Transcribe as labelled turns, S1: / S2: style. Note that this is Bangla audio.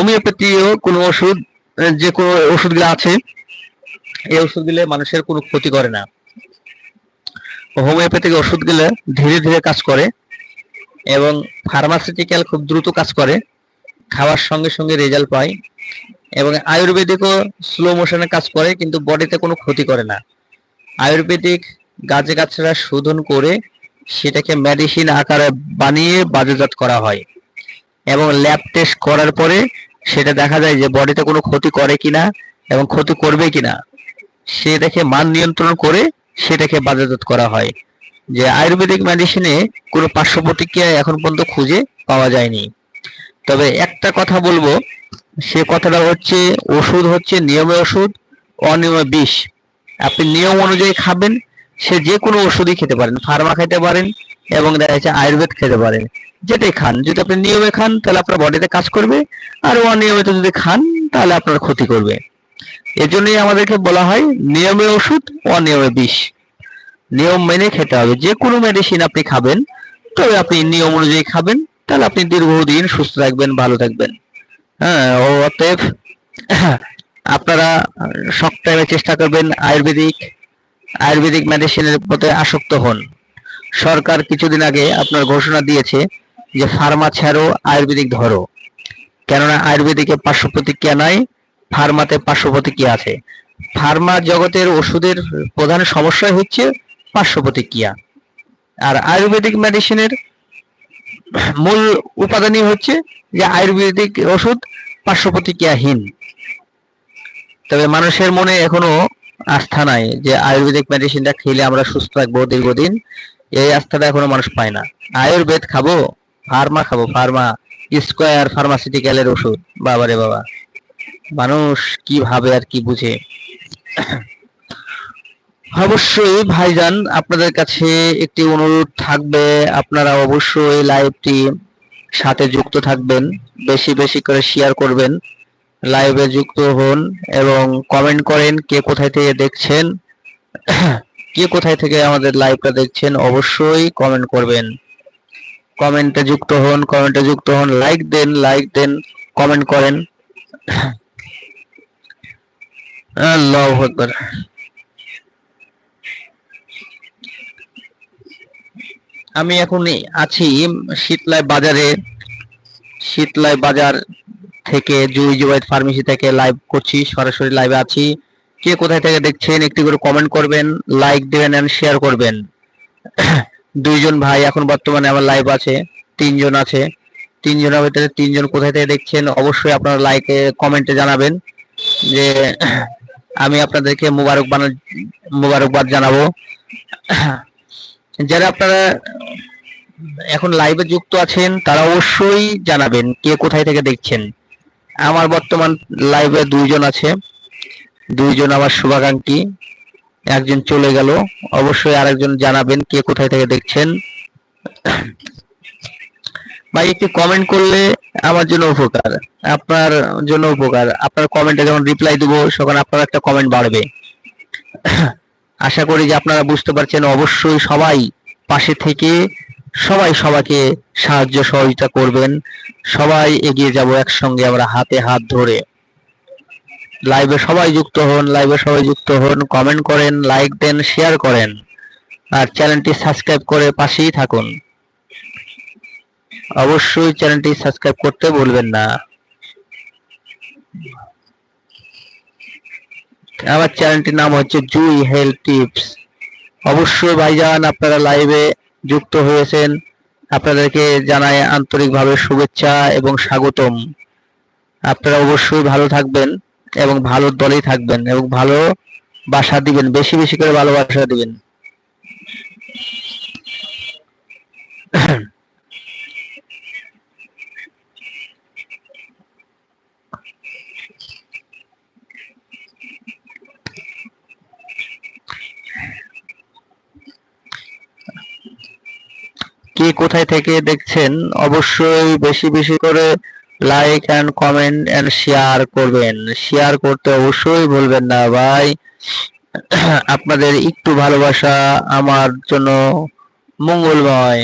S1: হোমিওপ্যাথিও কোনো ওষুধ যে কোনো ওষুধগুলো আছে, এই ওষুধগুলো মানুষের কোনো ক্ষতি করে না। হোমিওপ্যাথিক ওষুধগুলো ধীরে ধীরে কাজ করে এবং ফার্মাসিউটিক্যাল খুব দ্রুত কাজ করে, খাওয়ার সঙ্গে সঙ্গে রেজাল্ট পায় এবং আয়ুর্বেদিকও স্লো মোশনে কাজ করে, কিন্তু বডিতে কোনো ক্ষতি করে না। আয়ুর্বেদিক গাছে গাছরা শোধন করে সেটাকে মেডিসিন আকারে বানিয়ে বাজারজাত করা হয় এবং ল্যাব টেস্ট করার পরে সেটা দেখা যায় যে বডিতে কোনো ক্ষতি করে কিনা এবং ক্ষতি করবে কিনা, সে দেখে মান নিয়ন্ত্রণ করে সেটাকে বাজারজাত করা হয়। যে আয়ুর্বেদিক মেডিসিনে কোনো পার্শ্ব প্রতিক্রিয়া এখন পর্যন্ত খুঁজে পাওয়া যায়নি। তবে একটা কথা বলব, সে কথাটা হচ্ছে ওষুধ হচ্ছে নিয়মে ওষুধ, অনিয়মে বিষ। আপনি নিয়ম অনুযায়ী খাবেন, সে যে কোনো ওষুধই খেতে পারেন ফার্মা খেতে পারেন এবং দেখা যাচ্ছে আয়ুর্বেদ খেতে পারেন। যেটাই খান, যদি আপনি নিয়মে খান, তাহলে আপনার বডিতে কাজ করবে। আর অনিয়মিত যদি খান, তাহলে আপনার ক্ষতি করবে। এজন্যই আমাদেরকে বলা হয়, নিয়মে ওষুধ, অনিয়মে বিষ। নিয়ম মেনে খেতে হবে। যে কোনো মেডিসিন আপনি খাবেন, তবে আপনি নিয়ম অনুযায়ী খাবেন, তাহলে আপনি দীর্ঘদিন সুস্থ থাকবেন, ভালো থাকবেন। হ্যাঁ অতএব আপনারা সব টাইমে চেষ্টা করবেন আয়ুর্বেদিক আয়ুর্বেদিক মেডিসিনের প্রতি আসক্ত হন। সরকার কিছুদিন আগে আপনার ঘোষণা দিয়েছে যে ফার্মা ছাড়ো, আয়ুর্বেদিক ধরো। কেননা আয়ুর্বেদিকে পার্শ্ব প্রতিক্রিয়া নাই, ফার্মাতে পার্শ্ব প্রতিক্রিয়া আছে। ফার্মা জগতের ওষুধের প্রধান সমস্যাই হচ্ছে পার্শ্ব প্রতিক্রিয়া। আর আয়ুর্বেদিক মেডিসিনের মূল উপাদানই হচ্ছে যে আয়ুর্বেদিক ওষুধ পার্শ্ব প্রতিক্রিয়াহীন। তবে মানুষের মনে এখনও আস্থা নাই যে আয়ুর্বেদিক মেডিসিনটা খেলে আমরা সুস্থ থাকব দীর্ঘদিন। এই আস্থাটা এখনও মানুষ পায় না। আয়ুর্বেদ খাব, ফার্মা খাব, ফার্মা, স্কোয়ার ফার্মাসিউটিক্যালের ওষুধ, বাবারে বাবা। মানুষ কি ভাবে আর কি বুঝে। অবশ্যই ভাইজান, আপনাদের কাছে একটি অনুরোধ থাকবে, আপনারা অবশ্যই লাইভটি সাথে যুক্ত থাকবেন, বেশি বেশি করে শেয়ার করবেন, লাইভে যুক্ত হন এবং কমেন্ট করেন কে কোথায় থেকে দেখছেন। কে কোথায় থেকে আমাদের লাইভটা দেখছেন, অবশ্যই কমেন্ট করবেন। কমেন্টে যুক্ত হন কমেন্টে যুক্ত হন লাইক দেন লাইক দেন কমেন্ট করেন। আকবার। আমি এখন আছি শীতলাই বাজারে। শীতলাই বাজার থেকে জুই জুবাইদ ফার্মেসি থেকে লাইভ করছি, সরাসরি লাইভে আছি। কে কোথায় থেকে দেখছেন, একটি করে কমেন্ট করবেন লাইক দেবেন এন্ড শেয়ার করবেন। দুইজন ভাই এখন বর্তমানে আমার লাইভ আছে, তিনজন আছে। তিনজনের ভিতরে তিনজন কোথায় থেকে দেখছেন, অবশ্যই আপনারা লাইকে কমেন্টে জানাবেন যে, আমি আপনাদেরকে মুবারক বানা, মুবারকবাদ জানাব। যারা আপনারা এখন লাইভে যুক্ত আছেন, তারা অবশ্যই জানাবেন কে কোথায় থেকে দেখছেন। আমার বর্তমান লাইভে দুইজন আছে। দুইজন আমার শুভাকাঙ্ক্ষী। একজন চলে গেল। অবশ্যই আরেকজন জানাবেন কে কোথায় থেকে দেখছেন। ভাই, একটু কমেন্ট করলে আমার জন্য উপকার। আপনার জন্য উপকার। আপনার কমেন্টে যখন রিপ্লাই দেবো, তখন আপনার একটা কমেন্ট বাড়বে। আশা করি যে আপনারা বুঝতে পারছেন। অবশ্যই সবাই পাশে থেকে সবাই সবাইকে সাহায্য সহযোগিতা করবেন। সবাই এগিয়ে যাব একসঙ্গে আমরা হাতে হাত ধরে। লাইভে সবাই যুক্ত হন লাইভে সবাই যুক্ত হন কমেন্ট করেন লাইক দেন শেয়ার করেন। আর চ্যানেলটি সাবস্ক্রাইব করে পাশেই থাকুন। অবশ্যই চ্যানেলটি সাবস্ক্রাইব করতে ভুলবেন না। আমার চ্যানেলটির নাম হচ্ছে জুই হেলথ টিপস অবশ্যই ভাইজান, আপনারা লাইভে যুক্ত হয়েছেন। আপনাদেরকে জানাই আন্তরিকভাবে শুভেচ্ছা এবং স্বাগতম। আপনারা অবশ্যই ভালো থাকবেন। এবং ভালো দলেই থাকবেন এবং ভালো বাসা দিবেন, বেশি বেশি করে ভালোবাসা দিবেন। কে কোথায় থেকে দেখছেন? অবশ্যই বেশি বেশি করে like and comment and share করবেন। শেয়ার করতে অবশ্যই ভুলবেন না ভাই। আপনাদের একটু ভালোবাসা আমার জন্য মঙ্গলময়।